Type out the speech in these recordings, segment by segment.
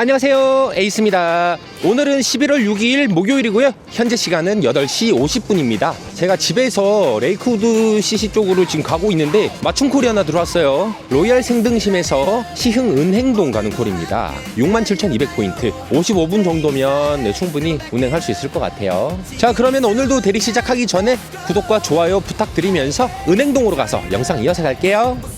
안녕하세요. 에이스입니다. 오늘은 11월 6일 목요일이고요. 현재 시간은 8시 50분입니다. 제가 집에서 레이크우드 CC 쪽으로 지금 가고 있는데 맞춤 콜이 하나 들어왔어요. 로얄 생등심에서 시흥 은행동 가는 콜입니다. 67,200포인트. 55분 정도면 네, 충분히 운행할 수 있을 것 같아요. 자 그러면 오늘도 대리 시작하기 전에 구독과 좋아요 부탁드리면서 은행동으로 가서 영상 이어서 갈게요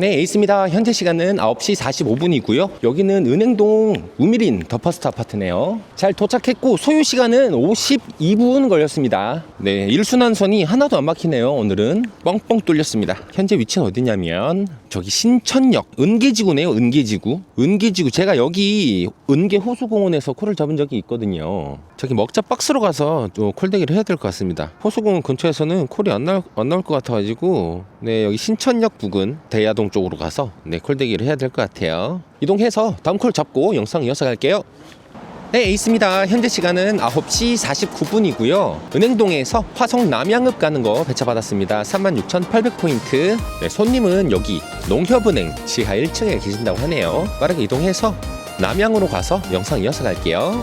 네, 에이스입니다. 현재 시간은 9시 45분이고요. 여기는 은행동 우미린 더 퍼스트 아파트네요. 잘 도착했고 소요 시간은 52분 걸렸습니다. 네, 1순환선이 하나도 안 막히네요. 오늘은 뻥뻥 뚫렸습니다. 현재 위치는 어디냐면 저기 신천역 은계지구네요. 은계지구. 은계지구 제가 여기 은계 호수공원에서 콜을 잡은 적이 있거든요. 저기 먹자 박스로 가서 또 콜대기를 해야 될 것 같습니다. 호수공원 근처에서는 콜이 안 나올, 안 나올 것 같아가지고 네 여기 신천역 부근 대야동 쪽으로 가서 네 콜대기를 해야 될 것 같아요. 이동해서 다음 콜 잡고 영상 이어서 갈게요. 네, 있습니다. 현재 시간은 9시 49분이고요. 은행동에서 화성 남양읍 가는 거 배차받았습니다. 36,800포인트. 네, 손님은 여기 농협은행 지하 1층에 계신다고 하네요. 빠르게 이동해서 남양으로 가서 영상 이어서 갈게요.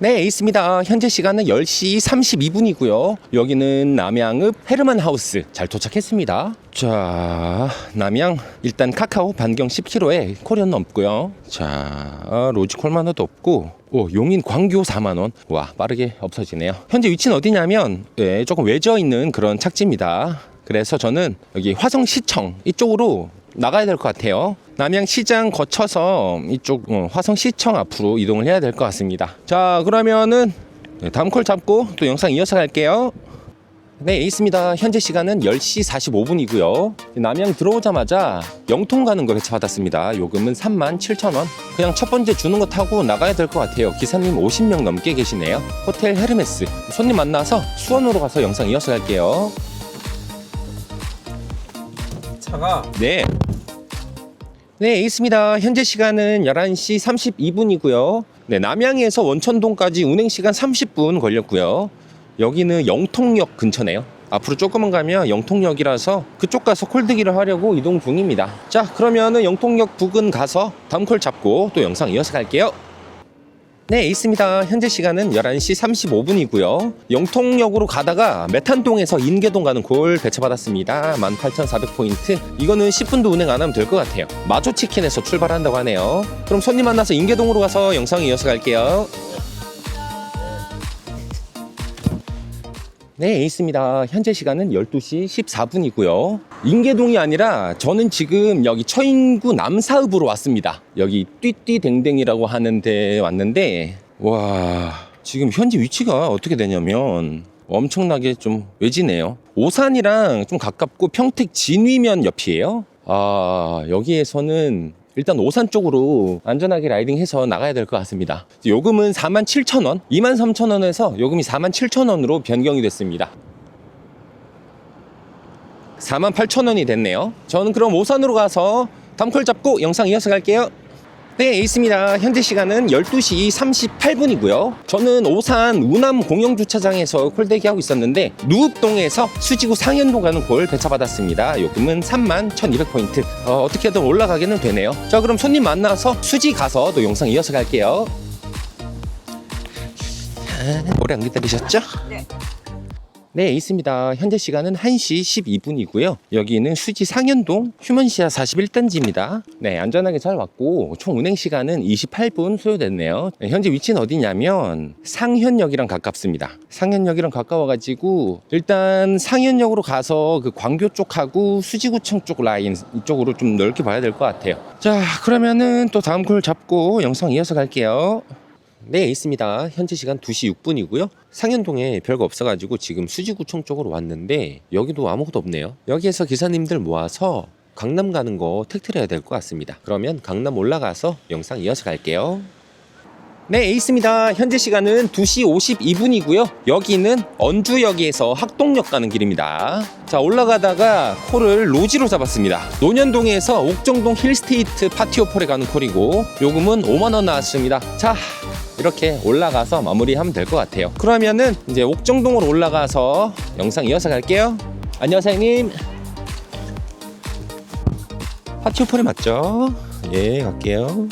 네, 있습니다. 현재 시간은 10시 32분이고요. 여기는 남양읍 헤르만 하우스 잘 도착했습니다. 자, 남양 일단 카카오 반경 10km에 콜은 없고요. 자, 로지콜만 하나도 없고 오, 용인 광교 4만 원. 와, 빠르게 없어지네요. 현재 위치는 어디냐면 예, 조금 외져 있는 그런 착지입니다. 그래서 저는 여기 화성시청 이쪽으로 나가야 될 것 같아요. 남양시장 거쳐서 이쪽 어, 화성시청 앞으로 이동을 해야 될 것 같습니다. 자, 그러면은 네, 다음 콜 잡고 또 영상 이어서 갈게요. 네, 있습니다. 현재 시간은 10시 45분이고요. 남양 들어오자마자 영통 가는 거 배차받았습니다. 요금은 3만 7천 원. 그냥 첫 번째 주는 거 타고 나가야 될 것 같아요. 기사님 50명 넘게 계시네요. 호텔 헤르메스. 손님 만나서 수원으로 가서 영상 이어서 갈게요. 차가 네. 네, 있습니다. 현재 시간은 11시 32분이고요. 네, 남양에서 원천동까지 운행 시간 30분 걸렸고요. 여기는 영통역 근처네요. 앞으로 조금만 가면 영통역이라서 그쪽 가서 콜드기를 하려고 이동 중입니다. 자, 그러면은 영통역 부근 가서 다음 콜 잡고 또 영상 이어서 갈게요. 네, 있습니다. 현재 시간은 11시 35분이고요. 영통역으로 가다가 메탄동에서 인계동 가는 골 배차받았습니다. 18,400포인트. 이거는 10분도 운행 안 하면 될 것 같아요. 마조치킨에서 출발한다고 하네요. 그럼 손님 만나서 인계동으로 가서 영상 이어서 갈게요. 네, 있습니다. 현재 시간은 12시 14분이고요. 인계동이 아니라 저는 지금 여기 처인구 남사읍으로 왔습니다. 여기 띠띠댕댕이라고 하는 데 왔는데 와, 지금 현재 위치가 어떻게 되냐면 엄청나게 좀 외지네요. 오산이랑 좀 가깝고 평택 진위면 옆이에요. 아, 여기에서는 일단 오산 쪽으로 안전하게 라이딩해서 나가야 될 것 같습니다. 요금은 4만 7천 원, 2만 3천 원에서 요금이 4만 7천 원으로 변경이 됐습니다. 4만 8천 원이 됐네요. 저는 그럼 오산으로 가서 담콜 잡고 영상 이어서 갈게요. 네, 있습니다. 현재 시간은 12시 38분이고요. 저는 오산 우남 공영주차장에서 콜대기 하고 있었는데 누읍동에서 수지구 상현동 가는 골 배차받았습니다. 요금은 3만 1200포인트. 어, 어떻게든 올라가기는 되네요. 자, 그럼 손님 만나서 수지 가서 또 영상 이어서 갈게요. 자, 오래 안 기다리셨죠? 네. 네, 있습니다. 현재 시간은 1시 12분이고요. 여기는 수지 상현동 휴먼시아 41단지입니다. 네, 안전하게 잘 왔고 총 운행 시간은 28분 소요됐네요. 네, 현재 위치는 어디냐면 상현역이랑 가깝습니다. 상현역이랑 가까워가지고 일단 상현역으로 가서 그 광교 쪽하고 수지구청 쪽 라인 이쪽으로 좀 넓게 봐야 될 것 같아요. 자, 그러면은 또 다음 콜 잡고 영상 이어서 갈게요. 네, 있습니다. 현재 시간 2시 6분이고요. 상현동에 별거 없어가지고 지금 수지구청 쪽으로 왔는데 여기도 아무것도 없네요. 여기에서 기사님들 모아서 강남 가는 거 택트를 해야 될 것 같습니다. 그러면 강남 올라가서 영상 이어서 갈게요. 네, 있습니다. 현재 시간은 2시 52분이고요. 여기는 언주역에서 학동역 가는 길입니다. 자, 올라가다가 콜을 로지로 잡았습니다. 논현동에서 옥정동 힐스테이트 파티오폴에 가는 콜이고 요금은 5만 원 나왔습니다. 자, 이렇게 올라가서 마무리하면 될 것 같아요. 그러면은 이제 옥정동으로 올라가서 영상 이어서 갈게요. 안녕하세요, 형님. 파티오 폴에 맞죠? 예, 갈게요.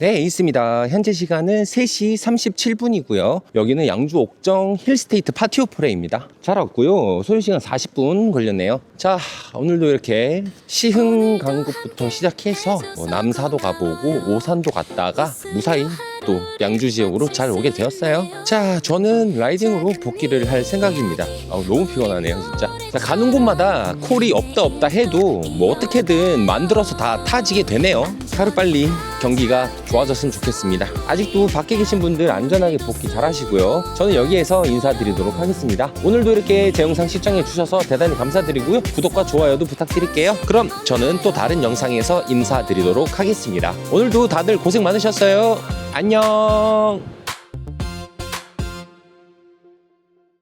네, 있습니다. 현재 시간은 3시 37분이고요. 여기는 양주 옥정 힐스테이트 파티오 프레입니다. 잘 왔고요. 소요 시간 40분 걸렸네요. 자, 오늘도 이렇게 시흥 강국부터 시작해서 뭐 남사도 가보고 오산도 갔다가 무사히 또 양주 지역으로 잘 오게 되었어요. 자, 저는 라이딩으로 복귀를 할 생각입니다. 아우, 너무 피곤하네요, 진짜. 자, 가는 곳마다 콜이 없다 없다 해도 뭐 어떻게든 만들어서 다 타지게 되네요. 하루빨리 경기가 좋아졌으면 좋겠습니다. 아직도 밖에 계신 분들 안전하게 복귀 잘 하시고요. 저는 여기에서 인사드리도록 하겠습니다. 오늘도 이렇게 제 영상 시청해 주셔서 대단히 감사드리고요. 구독과 좋아요도 부탁드릴게요. 그럼 저는 또 다른 영상에서 인사드리도록 하겠습니다. 오늘도 다들 고생 많으셨어요. 안녕.